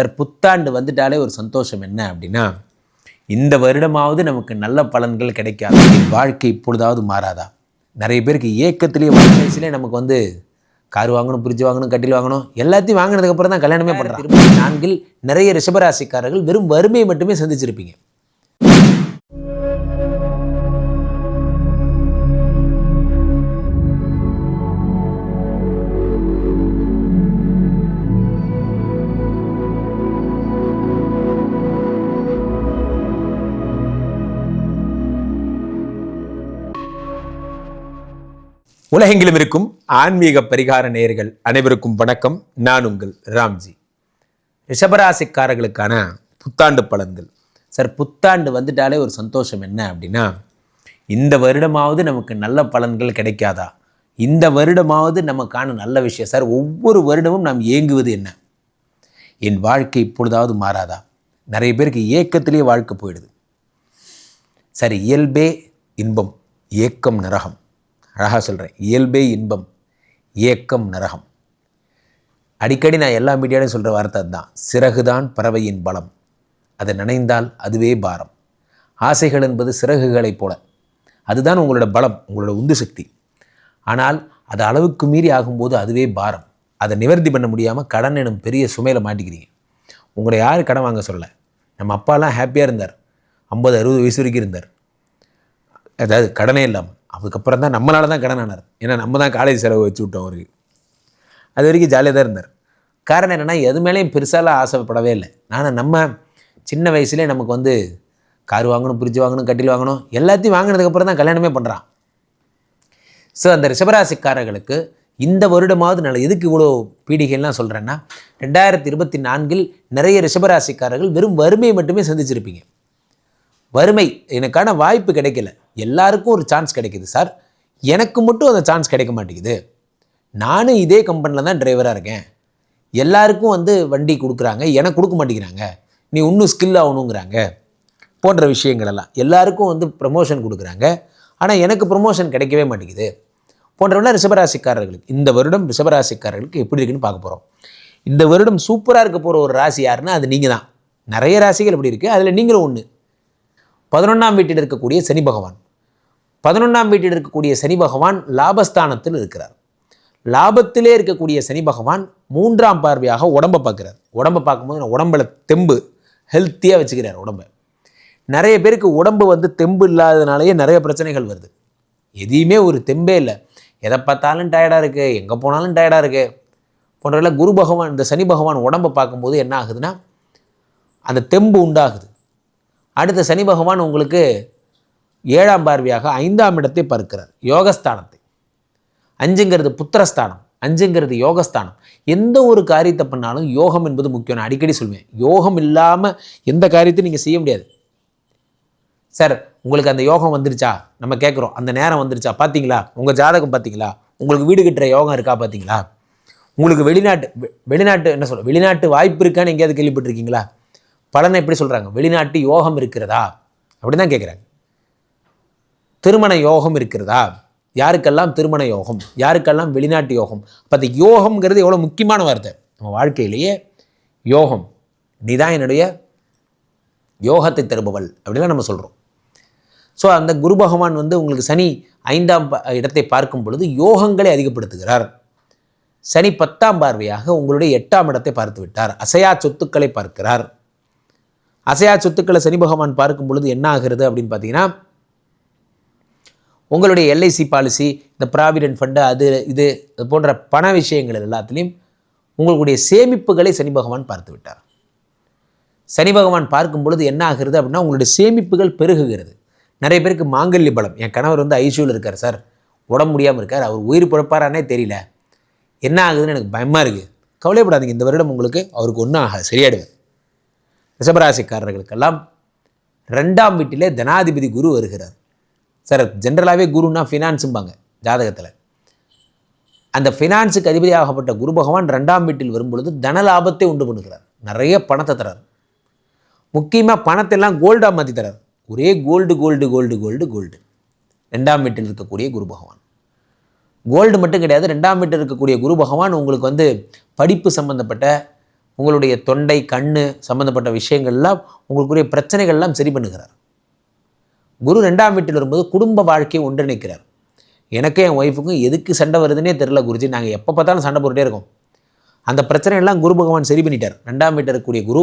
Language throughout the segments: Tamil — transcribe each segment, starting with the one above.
சார் புத்தாண்டு வந்துட்டாலே ஒரு சந்தோஷம் என்ன அப்படின்னா இந்த வருடமாவது நமக்கு நல்ல பலன்கள் கிடைக்காது. வாழ்க்கை இப்பொழுதாவது மாறாதா? நிறைய பேருக்கு ஏக்கத்திலேயே வயசு வயசுலேயே நமக்கு வந்து கார் வாங்கணும் பிரிட்ஜ் வாங்கணும் கட்டில் வாங்கணும் எல்லாத்தையும் வாங்கினதுக்கு அப்புறம் தான் கல்யாணமே பண்ணுறாங்க நான்கில் நிறைய ரிஷபராசிக்காரர்கள் வெறும் வறுமையை மட்டுமே சந்திச்சிருப்பீங்க. உலகெங்கிலும் இருக்கும் ஆன்மீக பரிகார நேயர்கள் அனைவருக்கும் வணக்கம். நான் உங்கள் ராம்ஜி. ரிஷபராசிக்காரர்களுக்கான புத்தாண்டு பலன்கள். சார் புத்தாண்டு வந்துட்டாலே ஒரு சந்தோஷம் என்ன அப்படின்னா இந்த வருடமாவது நமக்கு நல்ல பலன்கள் கிடைக்காதா? இந்த வருடமாவது நமக்கான நல்ல விஷயம். சார் ஒவ்வொரு வருடமும் நாம் ஏங்குவது என்ன? என் வாழ்க்கை இப்பொழுதாவது மாறாதா? நிறைய பேருக்கு ஏக்கத்திலேயே வாழ்க்கை போயிடுது. சரி இயல்பே இன்பம் ஏக்கம் நரகம். அழகாக சொல்கிறேன் இயல்பே இன்பம் ஏக்கம் நரகம். அடிக்கடி நான் எல்லா மீடியாலையும் சொல்கிற வார்த்தை அதுதான். சிறகுதான் பறவையின் பலம். அதை நினைந்தால் அதுவே பாரம். ஆசைகள் என்பது சிறகுகளைப் போல. அதுதான் உங்களோட பலம் உங்களோட உந்து சக்தி. ஆனால் அது அளவுக்கு மீறி ஆகும்போது அதுவே பாரம். அதை நிவர்த்தி பண்ண முடியாமல் கடன் எனும் பெரிய சுமையில் மாட்டிக்கிறீங்க. உங்களை யார் கடன் வாங்க சொல்ல நம்ம அப்பாலாம் ஹாப்பியாக இருந்தார். ஐம்பது அறுபது வயசு வரைக்கும் இருந்தார். அதாவது கடனே இல்லாமல் அதுக்கப்புறம் தான் நம்மளால தான் கடன் ஆனார். ஏன்னா நம்ம தான் காலேஜ் செலவு வச்சு விட்டோம் அவருக்கு. அது வரைக்கும் ஜாலியாக தான் இருந்தார். காரணம் என்னென்னா எது மேலேயும் பெருசாலாம் ஆசைப்படவே இல்லை. ஆனால் நம்ம சின்ன வயசுலேயே நமக்கு வந்து கார் வாங்கணும் பிரிட்ஜ் வாங்கணும் கட்டில் வாங்கணும் எல்லாத்தையும் வாங்கினதுக்கப்புறம் தான் கல்யாணமே பண்ணுறான் ஸோ அந்த ரிஷபராசிக்காரர்களுக்கு இந்த வருடமாவது நல்ல எதுக்கு இவ்வளோ பீடிகைலாம் சொல்கிறேன்னா ரெண்டாயிரத்தி இருபத்தி நான்கில் நிறைய ரிஷபராசிக்காரர்கள் வெறும் வறுமையை மட்டுமே சந்திச்சிருப்பீங்க. வறுமை எனக்கான வாய்ப்பு கிடைக்கல. எல்லாருக்கும் ஒரு சான்ஸ் கிடைக்குது சார் எனக்கு மட்டும் அந்த சான்ஸ் கிடைக்க மாட்டேங்குது. நானும் இதே கம்பெனியில் தான் டிரைவராக இருக்கேன். எல்லாருக்கும் வந்து வண்டி கொடுக்குறாங்க எனக்கு கொடுக்க மாட்டேங்கிறாங்க. நீ இன்னும் ஸ்கில் ஆகணுங்கிறாங்க. போன்ற விஷயங்களெல்லாம். எல்லாருக்கும் வந்து ப்ரமோஷன் கொடுக்குறாங்க. ஆனால் எனக்கு ப்ரமோஷன் கிடைக்கவே மாட்டேங்குது. போன்றவெல்லாம் ரிஷபராசிக்காரர்களுக்கு இந்த வருடம் ரிஷபராசிக்காரர்களுக்கு எப்படி இருக்குன்னு பார்க்க போகிறோம் இந்த வருடம் சூப்பராக இருக்க போகிற ஒரு ராசி யாருன்னா அது நீங்கள் தான் நிறைய ராசிகள் இப்படி இருக்குது அதில் நீங்களும் ஒன்று பதினொன்றாம் வீட்டில் இருக்கக்கூடிய சனி பகவான். பதினொன்றாம் வீட்டில் இருக்கக்கூடிய சனி பகவான் லாபஸ்தானத்தில் இருக்கிறார். லாபத்திலே இருக்கக்கூடிய சனி பகவான் மூன்றாம் பார்வையாக உடம்பை பார்க்குறார். உடம்பை பார்க்கும்போது நான் உடம்புல தெம்பு ஹெல்த்தியாக வச்சுக்கிறார் உடம்பை. நிறைய பேருக்கு உடம்பு வந்து தெம்பு இல்லாதனாலேயே நிறைய பிரச்சனைகள் வருது. எதையுமே ஒரு தெம்பே இல்லை. எதை பார்த்தாலும் டயர்டாக இருக்குது எங்கே போனாலும் டயர்டாக இருக்குது போன்றவெல்லாம் குரு பகவான் இந்த சனி பகவான் உடம்பை பார்க்கும்போது என்ன ஆகுதுன்னா அந்த தெம்பு உண்டாகுது. அடுத்த சனி பகவான் உங்களுக்கு ஏழாம் பார்வையாக ஐந்தாம் இடத்தை பார்க்கிறார். யோகஸ்தானத்தை. அஞ்சுங்கிறது புத்திரஸ்தானம் அஞ்சுங்கிறது யோகஸ்தானம். எந்த ஒரு காரியத்தை பண்ணாலும் யோகம் என்பது முக்கியம். நான் அடிக்கடி சொல்வேன் யோகம் இல்லாமல் எந்த காரியத்தையும் நீங்கள் செய்ய முடியாது. சார் உங்களுக்கு அந்த யோகம் வந்துருச்சா? நம்ம கேட்குறோம் அந்த நேரம் வந்துருச்சா? பார்த்தீங்களா உங்கள் ஜாதகம் பார்த்தீங்களா உங்களுக்கு வீடு கட்டுற யோகம் இருக்கா பார்த்தீங்களா உங்களுக்கு வெளிநாட்டு வெ- வெளிநாட்டு என்ன சொல்ல வெளிநாட்டு வாய்ப்பு இருக்கான்னு எங்கேயாவது கேள்விப்பட்டிருக்கீங்களா? பலனை எப்படி சொல்கிறாங்க வெளிநாட்டு யோகம் இருக்கிறதா? அப்படி தான் கேட்குறாங்க திருமண யோகம் இருக்கிறதா? யாருக்கெல்லாம் திருமண யோகம்? யாருக்கெல்லாம் வெளிநாட்டு யோகம்? அப்போ அந்த யோகம்ங்கிறது எவ்வளோ முக்கியமான வார்த்தை. நம்ம வாழ்க்கையிலேயே யோகம். நீ தான் என்னுடைய யோகத்தை தருபவள். அப்படிலாம் நம்ம சொல்கிறோம் ஸோ அந்த குரு பகவான் வந்து உங்களுக்கு சனி ஐந்தாம் இடத்தை பார்க்கும் பொழுது யோகங்களை அதிகப்படுத்துகிறார். சனி பத்தாம் பார்வையாக உங்களுடைய எட்டாம் இடத்தை பார்த்து விட்டார். அசையா சொத்துக்களை பார்க்கிறார். அசையா சொத்துக்களை சனி பகவான் பார்க்கும் பொழுது என்ன ஆகிறது அப்படின்னு பார்த்தீங்கன்னா உங்களுடைய எல்ஐசி பாலிசி இந்த ப்ராவிடென்ட் ஃபண்டு அது இது இது போன்ற பண விஷயங்கள் எல்லாத்துலேயும் உங்களுடைய சேமிப்புகளை சனி பகவான் பார்த்து விட்டார். சனி பகவான் பார்க்கும் பொழுது என்ன ஆகிறது அப்படின்னா உங்களுடைய சேமிப்புகள் பெருகுகிறது. நிறைய பேருக்கு மாங்கல்ய பலம். என் கணவர் வந்து ஐசியூவில் இருக்கார் சார். உடம்பு முடியாமல் இருக்கார். அவர் உயிர் பிறப்பாரானே தெரியல. என்ன ஆகுதுன்னு எனக்கு பயமாக இருக்குது கவலைப்படாதீங்க இந்த வருடம் உங்களுக்கு அவருக்கு ஒன்றும் ஆகாது. சரியாயிடுவார் ரிஷபராசிக்காரர்களுக்கெல்லாம் ரெண்டாம் வீட்டிலே தனாதிபதி குரு வருகிறார். சார் ஜென்ரலாகவே குருன்னா ஃபினான்ஸும்பாங்க ஜாதகத்தில். அந்த ஃபினான்ஸுக்கு அதிபதியாகப்பட்ட குரு பகவான் ரெண்டாம் வீட்டில் வரும்பொழுது தன லாபத்தை உண்டு பண்ணுகிறார். நிறைய பணத்தை தரார். முக்கியமாக பணத்தை எல்லாம் கோல்டாக மாற்றி தரார். ஒரே gold gold gold gold gold ரெண்டாம் வீட்டில் இருக்கக்கூடிய குரு பகவான். கோல்டு மட்டும் கிடையாது ரெண்டாம் வீட்டில் இருக்கக்கூடிய குரு பகவான் உங்களுக்கு வந்து படிப்பு சம்பந்தப்பட்ட உங்களுடைய தொண்டை கண் சம்பந்தப்பட்ட விஷயங்கள்லாம் உங்களுக்குரிய பிரச்சனைகள்லாம் சரி பண்ணுகிறார். குரு ரெண்டாம் வீட்டில் வரும்போது குடும்ப வாழ்க்கையை ஒன்றிணைக்கிறார். எனக்கும் என் ஒய்ஃபுக்கும் எதுக்கு சண்டை வருதுன்னே தெரில குருஜி. நாங்கள் எப்போ பார்த்தாலும் சண்டை போட்டுட்டே இருக்கோம். அந்த பிரச்சனையெல்லாம் குரு பகவான் சரி பண்ணிட்டார். ரெண்டாம் வீட்டில் இருக்கக்கூடிய குரு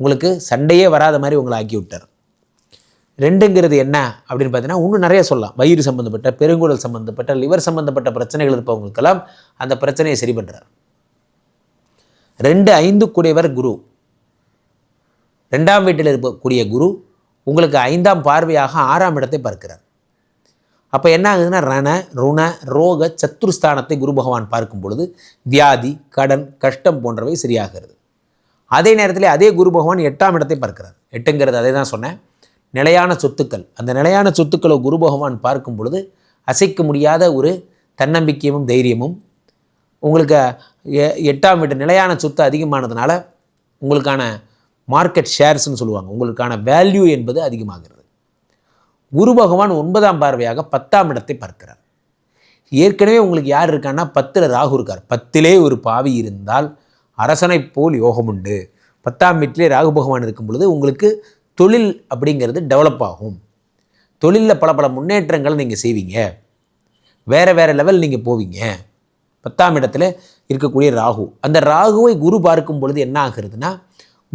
உங்களுக்கு சண்டையே வராத மாதிரி உங்களை ஆக்கி விட்டார். ரெண்டுங்கிறது என்ன அப்படின்னு பார்த்தீங்கன்னா இன்னும் நிறைய சொல்லலாம். வயிறு சம்மந்தப்பட்ட பெருங்குடல் சம்மந்தப்பட்ட லிவர் சம்மந்தப்பட்ட பிரச்சனைகள் இருப்பவங்களுக்கெல்லாம் அந்த பிரச்சனையை சரி பண்ணுறார் ரெண்டு ஐந்து கூடியவர் குரு. ரெண்டாம் வீட்டில் இருக்கக்கூடிய குரு உங்களுக்கு ஐந்தாம் பார்வையாக ஆறாம் இடத்தை பார்க்கிறார். அப்போ என்ன ஆகுதுன்னா ரண ருண ரோக சத்துருஸ்தானத்தை குரு பகவான் பார்க்கும் பொழுது வியாதி கடன் கஷ்டம் போன்றவை சரியாகிறது. அதே நேரத்தில் அதே குரு பகவான் எட்டாம் இடத்தை பார்க்கிறார். எட்டுங்கிறது அதே தான் சொன்னேன். நிலையான சொத்துக்கள். அந்த நிலையான சொத்துக்களை குரு பகவான் பார்க்கும் பொழுது அசைக்க முடியாத ஒரு தன்னம்பிக்கையும் தைரியமும் உங்களுக்கு எ- எட்டாம் வீட்டு நிலையான சொத்து அதிகமானதுனால உங்களுக்கான மார்க்கெட் ஷேர்ஸ்னு சொல்லுவாங்க. உங்களுக்கான வேல்யூ என்பது அதிகமாகிறது. குரு பகவான் ஒன்பதாம் பார்வையாக பத்தாம் இடத்தை பார்க்கிறார். ஏற்கனவே உங்களுக்கு யார் இருக்கான்னா பத்தில் ராகு இருக்கார். பத்திலே ஒரு பாவி இருந்தால் அரசனைப் போல் யோகம் உண்டு. பத்தாம் வீட்டிலே ராகு பகவான் இருக்கும் பொழுது உங்களுக்கு தொழில் அப்படிங்கிறது டெவலப் ஆகும். தொழிலில் பல பல முன்னேற்றங்களை நீங்கள் செய்வீங்க. வேறு வேறு லெவல் நீங்கள் போவீங்க. பத்தாம் இடத்துல இருக்கக்கூடிய ராகு. அந்த ராகுவை குரு பார்க்கும் பொழுது என்ன ஆகுறதுன்னா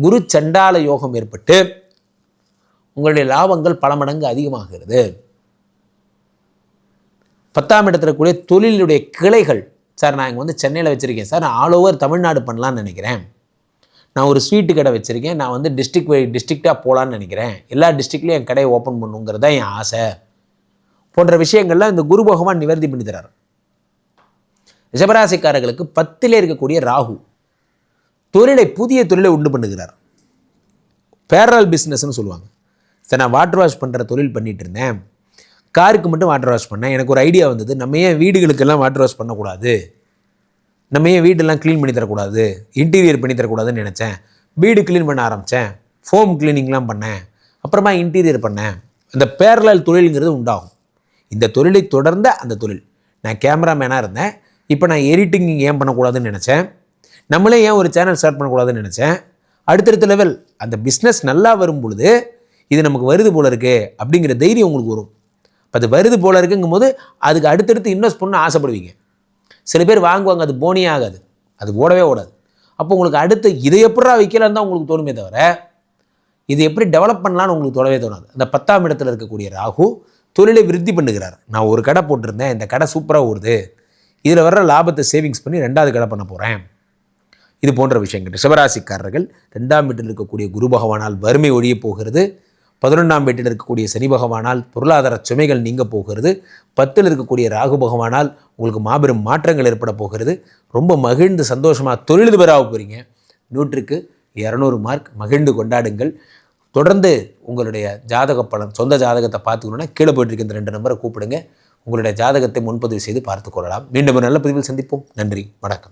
குரு சண்டால யோகம் ஏற்பட்டு உங்களுடைய லாபங்கள் பல மடங்கு அதிகமாகிறது. பத்தாம் இடத்துல கூடிய தொழிலுடைய கிளைகள் சார் நான் இங்கே வந்து சென்னையில் வச்சுருக்கேன். சார் நான் ஆல் ஓவர் தமிழ்நாடு பண்ணலான்னு நினைக்கிறேன். நான் ஒரு ஸ்வீட்டு கடை வச்சுருக்கேன். நான் வந்து டிஸ்ட்ரிக்ட் டிஸ்ட்ரிக்டாக போகலான்னு நினைக்கிறேன். எல்லா டிஸ்ட்ரிக்ட்லேயும் என் கடையை ஓப்பன் பண்ணுங்கிறது தான் என் ஆசை. போன்ற விஷயங்கள்லாம் இந்த குரு பகவான் நிவர்த்தி பண்ணி தரார். ரிஷபராசிக்காரர்களுக்கு பத்திலே இருக்கக்கூடிய ராகு தொழிலை புதிய தொழிலை உண்டு பண்ணுகிறார். பேரல் பிஸ்னஸ்னு சொல்லுவாங்க. சார் நான் வாட்டர் வாஷ் பண்ணுற தொழில் பண்ணிட்டு இருந்தேன். காருக்கு மட்டும் வாட்டர் வாஷ் பண்ணேன். எனக்கு ஒரு ஐடியா வந்தது நம்ம ஏன் வீடுகளுக்கெல்லாம் வாட்டர் வாஷ் பண்ணக்கூடாது? நம்ம ஏன் வீடெல்லாம் க்ளீன் பண்ணி தரக்கூடாது? இன்டீரியர் பண்ணி தரக்கூடாதுன்னு நினச்சேன். வீடு க்ளீன் பண்ண ஆரம்பித்தேன் ஃபோம் க்ளீனிங்லாம் பண்ணேன். அப்புறமா இன்டீரியர் பண்ணேன். அந்த பேரலல் தொழிலுங்கிறது உண்டாகும். இந்த தொழிலை தொடர்ந்த அந்த தொழில். நான் கேமராமேனாக இருந்தேன். இப்போ நான் எடிட்டிங் ஏன் பண்ணக்கூடாதுன்னு நினச்சேன்? நம்மளே ஏன் ஒரு சேனல் ஸ்டார்ட் பண்ணக்கூடாதுன்னு நினச்சேன்? அடுத்தடுத்த லெவல் அந்த பிஸ்னஸ் நல்லா வரும் பொழுது இது நமக்கு வருது போல இருக்கு அப்படிங்கிற தைரியம் உங்களுக்கு வரும். இப்போ அது வருது போல இருக்குங்கும் போது அதுக்கு அடுத்தடுத்து இன்வெஸ்ட் பண்ண ஆசைப்படுவீங்க. சில பேர் வாங்குவாங்க அது போனியே ஆகாது. அது ஓடவே ஓடாது. அப்போ உங்களுக்கு அடுத்து இதை எப்படா வைக்கலான்னு தான் உங்களுக்கு தோணுமே தவிர இது எப்படி டெவலப் பண்ணலாம்னு உங்களுக்கு தோணவே தோணாது. அந்த பத்தாம் இடத்துல இருக்கக்கூடிய ராகு தொழிலை விருத்தி பண்ணுகிறார். நான் ஒரு கடை போட்டிருந்தேன். இந்த கடை சூப்பராக ஓடுது. இதில் வர்ற லாபத்தை சேவிங்ஸ் பண்ணி ரெண்டாவது கடை பண்ண போகிறேன் இது போன்ற விஷயங்கள். சிவராசிக்காரர்கள் ரெண்டாம் வீட்டில் இருக்கக்கூடிய குரு பகவானால் வறுமை ஒழிய போகிறது. பதினொன்றாம் வீட்டில் இருக்கக்கூடிய சனி பகவானால் பொருளாதார சுமைகள் நீங்க போகிறது. பத்தில் இருக்கக்கூடிய ராகு பகவானால் உங்களுக்கு மாபெரும் மாற்றங்கள் ஏற்பட போகிறது. ரொம்ப மகிழ்ந்து சந்தோஷமாக தொழிலதிபராக போகிறீங்க நூற்றுக்கு இரநூறு மார்க் மகிழ்ந்து கொண்டாடுங்கள். தொடர்ந்து உங்களுடைய ஜாதக பலன் சொந்த ஜாதகத்தை பார்த்துக்கணுன்னா கீழே போயிட்டு இருக்க இந்த ரெண்டு நம்பரை கூப்பிடுங்க. உங்களுடைய ஜாதகத்தை முன்பதிவு செய்து பார்த்துக் கொள்ளலாம். மீண்டும் ஒரு நல்ல பதிவில் சந்திப்போம். நன்றி. வணக்கம்.